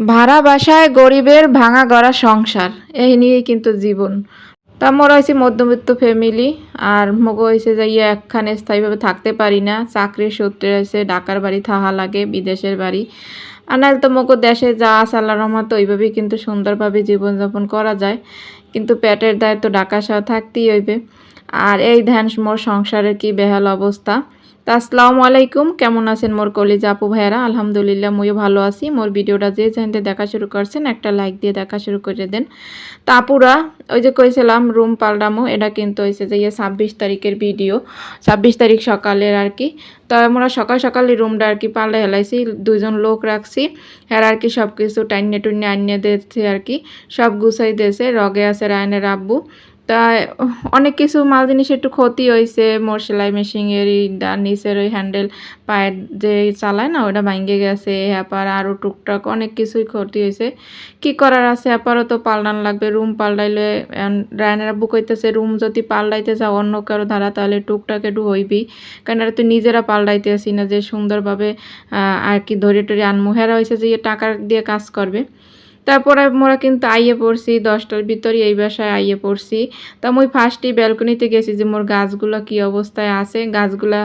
ভাড়া বাসায় গরিবের ভাঙা গড়া সংসার। এই নিয়েই কিন্তু জীবন। তা মোর হয়েছে মধ্যবিত্ত ফ্যামিলি আর মগ হয়েছে যে ইয়ে একখানে স্থায়ীভাবে থাকতে পারি না। চাকরির সূত্রে হয়েছে, ঢাকার বাড়ি থাহা লাগে, বিদেশের বাড়ি। আর নাহলে তো মগো দেশে যা আল্লাহ রহমত ওইভাবেই কিন্তু সুন্দরভাবে জীবনযাপন করা যায়। কিন্তু পেটের দায়িত্ব ঢাকা সহ থাকতেই হইবে। আর এই ধ্যান, মোর সংসারের কি বেহাল অবস্থা। তা আসসালামু আলাইকুম। কেমন আছেন মোর কলিজা আপু ভাইয়ারা? আলহামদুলিল্লাহ, মইও ভালো আছি। মোর ভিডিওটা যে জানতে দেখা শুরু করছেন, একটা লাইক দিয়ে দেখা শুরু করে দেন। তা আপুরা, ওই যে কইছিলাম, রুম পাল্টামো, এটা কিন্তু হয়েছে যে ইয়ে ছাব্বিশ তারিখের ভিডিও। ছাব্বিশ তারিখ সকালের আর কি তো আমরা সকাল সকালে রুমটা আর কি পাল্টে হেলাইছি দুজন লোক রাখছি। হ্যাঁ আর কি সব কিছু টাইনে টুইনে আনিয়ে দিয়েছে আর কি সব গুছাই দিয়েছে, রগে আছে রায়নের আব্বু। তা অনেক কিছু মাল জিনিস একটু ক্ষতি হয়েছে মোর সেলাই মেশিনের নিচের ওই হ্যান্ডেল পায়ের যে চালায় না ওটা ভাঙ্গে গেছে। হ্যাপার আরও টুকটাক অনেক কিছুই ক্ষতি হয়েছে কি করার আছে? হ্যাপারও তো পাল্টান লাগবে। রুম পাল্টাইলে রায়নারা বুক হইতেছে রুম যদি পাল্টাইতে যাও অন্য কারও ধারা তাহলে টুকটাক একটু হইবি। কারণ এরা তো নিজেরা পাল্টাইতে আসি না যে সুন্দরভাবে আর কি ধরে টরে আনমু। হেরা হয়েছে যে টাকা দিয়ে কাজ করবে। তারপরে মোরা কিন্তু আইয়ে পড়ছি, দশটার ভিতরে এই বাসায় আইয়ে পড়ছি। তা মুই ফার্স্টই ব্যালকনিতে গেছি যে মোর গাছগুলো কি অবস্থায় আছে, গাছগুলা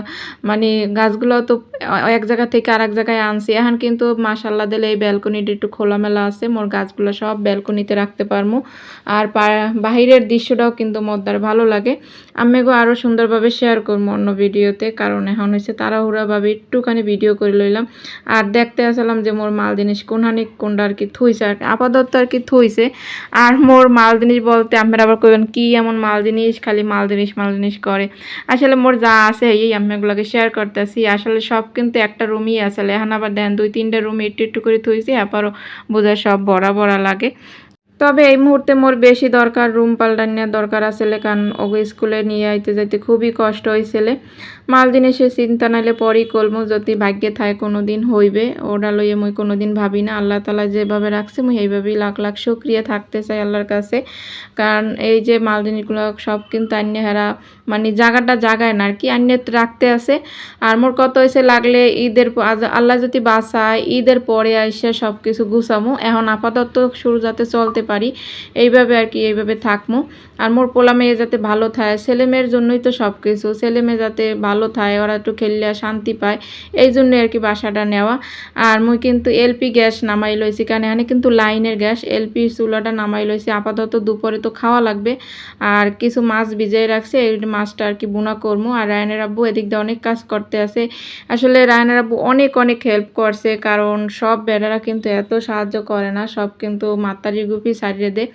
মানে গাছগুলো তো এক জায়গা থেকে আর এক জায়গায় আনছি। এখন কিন্তু মাসাল্লা দিলে এই ব্যালকনিটা একটু খোলামেলা আছে, মোর গাছগুলো সব ব্যালকনিতে রাখতে পারব আর বাহিরের দৃশ্যটাও কিন্তু মোদ্দার ভালো লাগে। আমি গো আরও সুন্দরভাবে শেয়ার করব অন্য ভিডিওতে, কারণ এখন হচ্ছে তাড়াহুড়াভাবে একটুখানি ভিডিও করে লইলাম। আর দেখতে আসলাম যে মোর মাল জিনিস কোনখানি কোনটা আর কি থুইছে। আপাতত আর কি থইছে। আর মোর মাল জিনিস বলতে আপনারা আবার কইবেন, কি এমন মাল জিনিস খালি মাল জিনিস মাল জিনিস করে। আসলে মোর যা আছে এই আমি এগুলোকে শেয়ার করতেছি। আসলে সব কিন্তু একটা রুমই আসলে এখন আবার দেন দুই তিনটা রুম একটু একটু করে থইছি, আবারও বোঝা সব বড়া বড়া লাগে। তবে এই মুহূর্তে মোর বেশি দরকার রুম পাল্টান নেওয়ার দরকার আসলে কারণ ওকে স্কুলে নিয়ে আইতে যাইতে খুবই কষ্ট হয়েছিলে মাল জিনিসে চিন্তা নাইলে পরই কলমো, যদি ভাগ্যে থাকে কোনো দিন হইবে। ওটা লইয়ে মুই কোনো দিন ভাবি না। আল্লাহ তালা যেভাবে রাখছে, মুই এইভাবেই লাখ লাখ সক্রিয়া থাকতে চাই আল্লাহর কাছে। কারণ এই যে মাল জিনিসগুলো সব কিন্তু আন্য হেরা মানে জায়গাটা জাগায় না আর কি আন্য রাখতে আছে। আর মোর কত হয়েছে লাগলে ঈদের আল্লাহ যদি বাসায় ঈদের পরে আসে সব কিছু গুছামো। এখন আপাতত শুরু যাতে চলতে পারি, এইভাবে আর কি এইভাবে থাকমো। আর মোর পোলা মেয়ে যাতে ভালো থাকে ছেলে মেয়ের জন্যই তো সব কিছু ছেলে মেয়ে যাতে ভালো থাকে, ওরা একটু খেললে শান্তি পায়। এই জন্য আর কি বাসাটা নেওয়া। আর মুই কিন্তু এলপি গ্যাস নামাই লইছি, কারণ এখানে কিন্তু লাইনের গ্যাস, এলপি চুলাটা নামাই লইছি। আপাতত দুপুরে তো খাওয়া লাগবে। আর কিছু মাছ ভিজাই রাখছে, এই মাছটা আর কি বুনা করব আর রায়নের আব্বু এদিক দিয়ে অনেক কাজ করতে আছে। আসলে রায়নের আব্বু অনেক অনেক হেল্প করছে, কারণ সব বেড়ারা কিন্তু এত সাহায্য করে না। সব কিন্তু মাতারি গুপি সারিয়ে দেয়।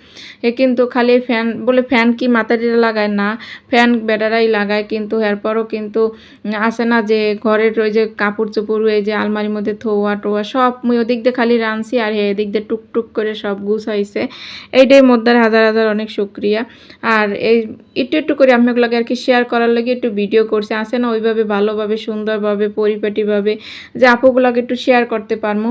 এ কিন্তু খালি ফ্যান বলে ফ্যান কি মাতারিরা লাগায়? না ফ্যান বেটারাই লাগায়। কিন্তু এরপরও কিন্তু আসে না যে ঘরের ওই যে কাপড় চোপড় এই যে আলমারির মধ্যে থোয়া টোয়া সব মুই ওদিক দিয়ে খালি রানছি আর হ্যাঁ এদিক দিয়ে টুকটুক করে সব গুছাইছে এইটাই মধ্যে হাজার হাজার অনেক শুক্রিয়া। আর এই একটু একটু করে ওগুলোকে আর কি শেয়ার করার লাগে একটু ভিডিও করছে। আসে না ওইভাবে ভালোভাবে, সুন্দরভাবে, পরিপাটিভাবে যে আপুগুলাকে একটু শেয়ার করতে পারব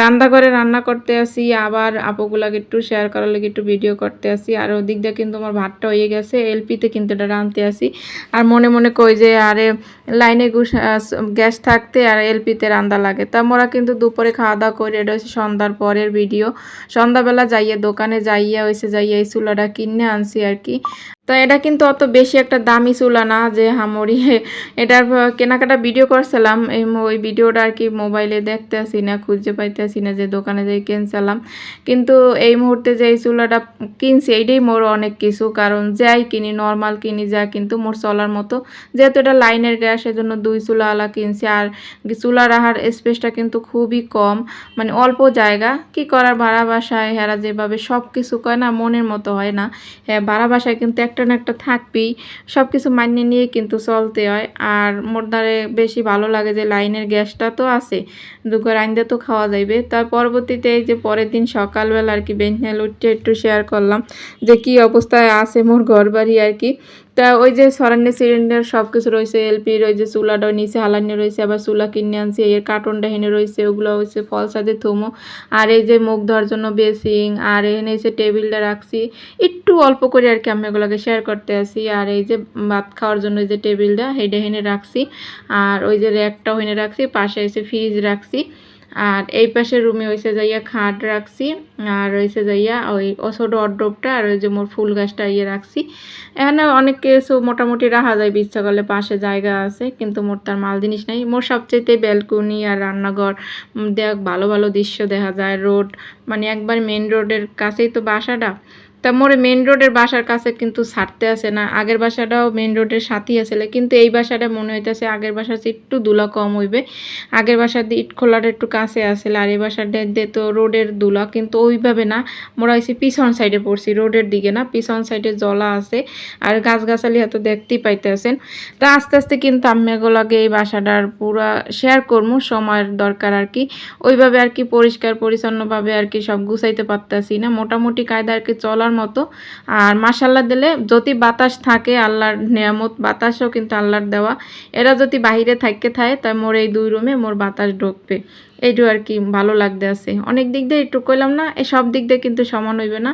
রান্নাঘরে রান্না করতে আসি, আবার আপুগুলাকে একটু শেয়ার করার লাগে একটু ভিডিও করতে আসি। আর ওদিক দিয়ে কিন্তু আমার ভাতটা হয়ে গেছে এলপিতে কিন্তু এটা রাঁধতে আসি। আর মনে মনে কই যে, আরে লাইনে গ্যাস থাকতে আর এলপিতে রান্না লাগে। তা মোরা কিন্তু দুপুরে খাওয়া দাওয়া করি এটা হচ্ছে সন্ধ্যার পরের ভিডিও সন্ধ্যাবেলা যাইয়া দোকানে যাইয়া হয়েছে যাইয়া এই চুলাটা কিনে আনছি আর কি। তো এটা কিন্তু অত বেশি একটা দামি চুলা না যে হামরি, এটার কেনাকাটা ভিডিও করছিলাম, এই ওই ভিডিওটা আর কি মোবাইলে দেখতে আসি না, খুঁজে পাইতে আসি না যে দোকানে যাই কিনছিলাম। কিন্তু এই মুহূর্তে যে এই চুলাটা কিনছি এইটাই মোর অনেক কিছু। কারণ যাই কিনি নর্মাল কিনি, যা কিন্তু মোর চলার মতো। যেহেতু এটা লাইনের গ্যাস এজন্য দুই চুলা আলা কিনছি। আর চুলা রাখার স্পেসটা কিন্তু খুবই কম মানে অল্প জায়গা। কি করার, ভাড়া বাসায়, হেরা যেভাবে সব কিছু কয় না, মনের মতো হয় না। হ্যাঁ ভাড়া বাসায় কিন্তু একটা না একটা থাকবেই। সব কিছু মানিয়ে নিয়ে কিন্তু চলতে হয়। আর মোর দ্বারে বেশি ভালো লাগে যে লাইনের গ্যাসটা তো আছে দুপুর আইনদে তো খাওয়া যাইবে। তার পরবর্তীতে এই যে পরের দিন সকালবেলা আর কি বেঞ্চ বেঞ্চনেল উঠে একটু শেয়ার করলাম যে কি অবস্থায় আছে মোর ঘর বাড়ি আর কি। তা ওই যে সরান্ডে সিলিন্ডার সব কিছু রয়েছে এলপির ওই যে চুলাটা নিচে, হালানি রয়েছে, আবার চুলা কিনে আনছি এর কার্টনটা হেনে রয়েছে, ওগুলো হচ্ছে ফল সাদে থুমো। আর এই যে মুখ ধোয়ার জন্য বেসিং আর এখানে এসে টেবিলটা রাখছি, একটু অল্প করে আর কি আমি ওগুলোকে শেয়ার করতে আসি। আর এই যে ভাত খাওয়ার জন্য যে টেবিলটা হেডে হেনে রাখছি। আর ওই যে র্যাকটাও হেনে রাখছি, পাশে এসে ফ্রিজ রাখছি। আর এই পাশে রুমে ওইসে যাইয়া খাট রাখছি, আর ওইসে যাইয়া ওই ছোটো অড্রপটা আর ওই যে মোর ফুল গাছটা ইয়ে রাখছি। এখানে অনেক কিছু মোটামুটি রাখা যায় করলে পাশে জায়গা আছে, কিন্তু মোর তার মাল জিনিস নাই। মোর সবচেয়েতে ব্যালকনি আর রান্নাঘর দেখ, ভালো ভালো দৃশ্য দেখা যায়। রোড মানে একবার মেন রোডের কাছেই তো বাসাটা তা মোরে মেন রোডের বাসার কাছে কিন্তু ছাড়তে আসে না। আগের বাসাটাও মেন রোডের সাথেই আসলে। কিন্তু এই বাসাটা মনে হইতেছে আগের বাসার একটু দুলা কম হইবে। আগের বাসার দিয়ে ইট খোলার একটু কাছে আসলে আর এই বাসার দিয়ে তো রোডের দুলা কিন্তু ওইভাবে না। মোরা হয়েছে পিছন সাইডে পড়ছি রোডের দিকে না। পিছন সাইডে জলা আছে আর গাছগাছালি হয়তো দেখতেই পাইতেছেন। তা আস্তে আস্তে কিন্তু আমি এগুলোকে এই বাসাটার পুরা শেয়ার করব সময়ের দরকার আর কি। ওইভাবে আর কি পরিষ্কার, পরিচ্ছন্নভাবে আর কি সব গুছাইতে পারতেছি না। মোটামুটি কায়দা আর কি চলার মতো। আর মাসাল্লাহ দিলে যদি বাতাস থাকে আল্লাহর নিয়ামত বাতাসও কিন্তু আল্লাহর দেওয়া। এরা যদি বাহিরে থাকতে থাকে তাই মোর এই দুই রুমে মোর বাতাস ঢুকবে। এইটু আর কি ভালো লাগতে আছে। অনেক দিক দিয়ে একটু কইলাম না এই সব দিক দিয়ে কিন্তু সমান হইবে না।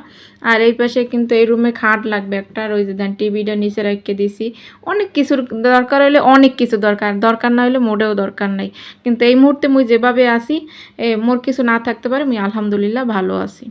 আর এই পাশে কিন্তু এই রুমে খাট লাগবে একটা আর ওই যে দেন টিভিটা নিচে রেখে দিছি। অনেক কিছুর দরকার হলে অনেক কিছু দরকার দরকার না হলে মোটেও দরকার নাই। কিন্তু এই মুহূর্তে মুই যেভাবে এ, মোর কিছু না থাকতে পারে আমি আলহামদুলিল্লাহ ভালো আছি।